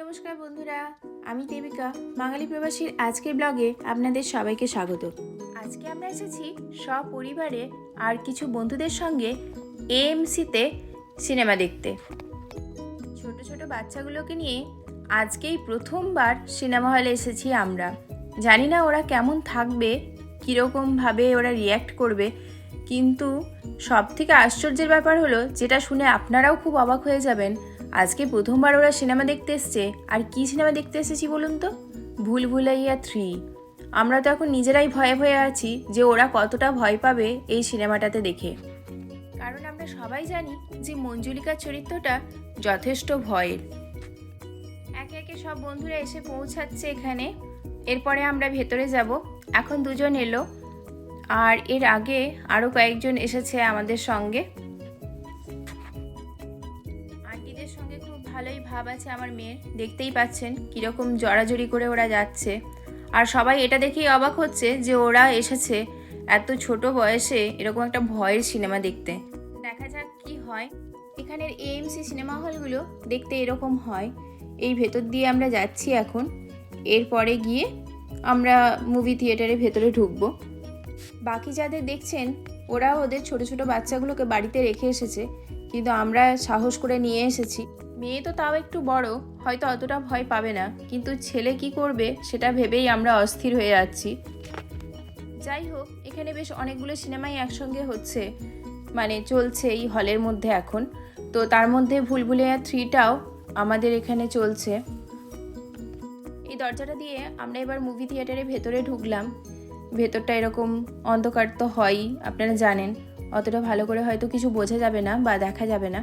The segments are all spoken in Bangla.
নমস্কার বন্ধুরা, আমি দেবিকা, বাঙালি প্রবাসীর আজকের ব্লগে আপনাদের সবাইকে স্বাগত। আজকে আমরা এসেছি সপরিবারে আর কিছু বন্ধুদের সঙ্গে এএমসিতে সিনেমা দেখতে। ছোট ছোট বাচ্চাগুলোকে নিয়ে আজকেই প্রথমবার সিনেমা হলে এসেছি আমরা। জানি না ওরা কেমন থাকবে, কীরকমভাবে ওরা রিয়্যাক্ট করবে, কিন্তু সব থেকে আশ্চর্যের ব্যাপার হলো, যেটা শুনে আপনারাও খুব অবাক হয়ে যাবেন আজকে প্রথমবার ওরা সিনেমা দেখতে এসছে। আর কি সিনেমা দেখতে এসেছি বলুন তো? ভুল ভুলাইয়া থ্রি আমরা তো এখন নিজেরাই ভয়ে ভয়ে আছি যে ওরা কতটা ভয় পাবে এই সিনেমাটাতে দেখে। কারণ আমরা সবাই জানি যে মঞ্জুলিকার চরিত্রটা যথেষ্ট ভয়ের। একে একে সব বন্ধুরা এসে পৌঁছাচ্ছে এখানে। এরপরে আমরা ভেতরে যাব। এখন দুজন এলো। আর এর আগে আরও কয়েকজন এসেছে আমাদের সঙ্গে। খুব ভালোই ভাব আছে আমার মেয়ের। দেখতেই পাচ্ছেন কীরকম জড়াজড়ি করে ওরা যাচ্ছে। আর সবাই এটা দেখেই অবাক হচ্ছে যে ওরা এসেছে এত ছোট বয়সে এরকম একটা ভয়ের সিনেমা দেখতে। দেখা যাক কি হয়। এখানের এএমসি সিনেমা হলগুলো দেখতে এরকম হয়। এই ভেতর দিয়ে আমরা যাচ্ছি এখন। এরপরে গিয়ে আমরা মুভি থিয়েটারের ভেতরে ঢুকবো। বাকি যাদের দেখছেন ওরা ওদের ছোট ছোট বাচ্চাগুলোকে বাড়িতে রেখে এসেছে। কিন্তু আমরা সাহস করে নিয়ে এসেছি। মেয়ে তো তাও একটু বড়, হয়তো অতটা ভয় পাবে না। কিন্তু ছেলে কি করবে, সেটা ভেবেই আমরা অস্থির হয়ে যাচ্ছি। যাই হোক, এখানে বেশ অনেকগুলো সিনেমাই একসঙ্গে হচ্ছে। মানে চলছে এই হলের মধ্যে এখন। তো তার মধ্যে ভুলভুলিয়া থ্রিটাও আমাদের এখানে চলছে। এই দরজাটা দিয়ে আমরা এবার মুভি থিয়েটারের ভেতরে ঢুকলাম। ভেতরটা এরকম অন্ধকার তো হয়ই, আপনারা জানেন। অতটা ভালো করে হয়তো কিছু বোঝা যাবে না বা দেখা যাবে না।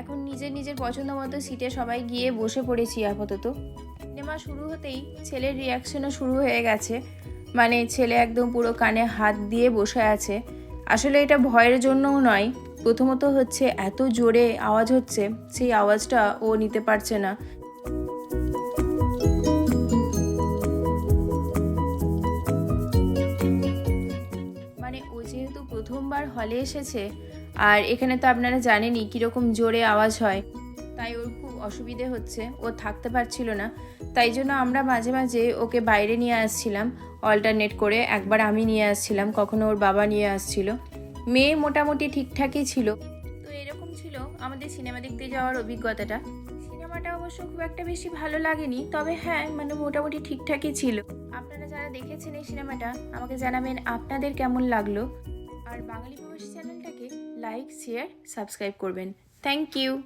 এখন নিজের নিজের পছন্দ মতো সিটে সবাই গিয়ে বসে পড়েছি আপাতত। সিনেমা শুরু হতেই ছেলের রিয়াকশনও শুরু হয়ে গেছে। মানে ছেলে একদম পুরো কানে হাত দিয়ে বসে আছে। আসলে এটা ভয়ের জন্যও নয় প্রথমত হচ্ছে এত জোরে আওয়াজ হচ্ছে, সেই আওয়াজটা ও নিতে পারছে না। মানে ও যেহেতু প্রথমবার হলে এসেছে, আর এখানে তো আপনারা জানেনই কীরকম জোরে আওয়াজ হয়, তাই ওর খুব অসুবিধে হচ্ছে, ও থাকতে পারছিল না। তাই জন্য আমরা মাঝে মাঝে ওকে বাইরে নিয়ে আসছিলাম অল্টারনেট করে একবার আমি নিয়ে আসছিলাম, কখনো ওর বাবা নিয়ে আসছিল। মেয়ে মোটামুটি ঠিকঠাকই ছিল। তো এরকম ছিল আমাদের সিনেমা দেখতে যাওয়ার অভিজ্ঞতাটা। সিনেমাটা অবশ্য খুব একটা বেশি ভালো লাগেনি, তবে হ্যাঁ মানে মোটামুটি ঠিকঠাকই ছিল। আপনারা যারা দেখেছেন এই সিনেমাটা, আমাকে জানাবেন আপনাদের কেমন লাগল। আর বাঙালি প্রবাসী চ্যানেলটাকে লাইক শেয়ার সাবস্ক্রাইব করবেন। Thank you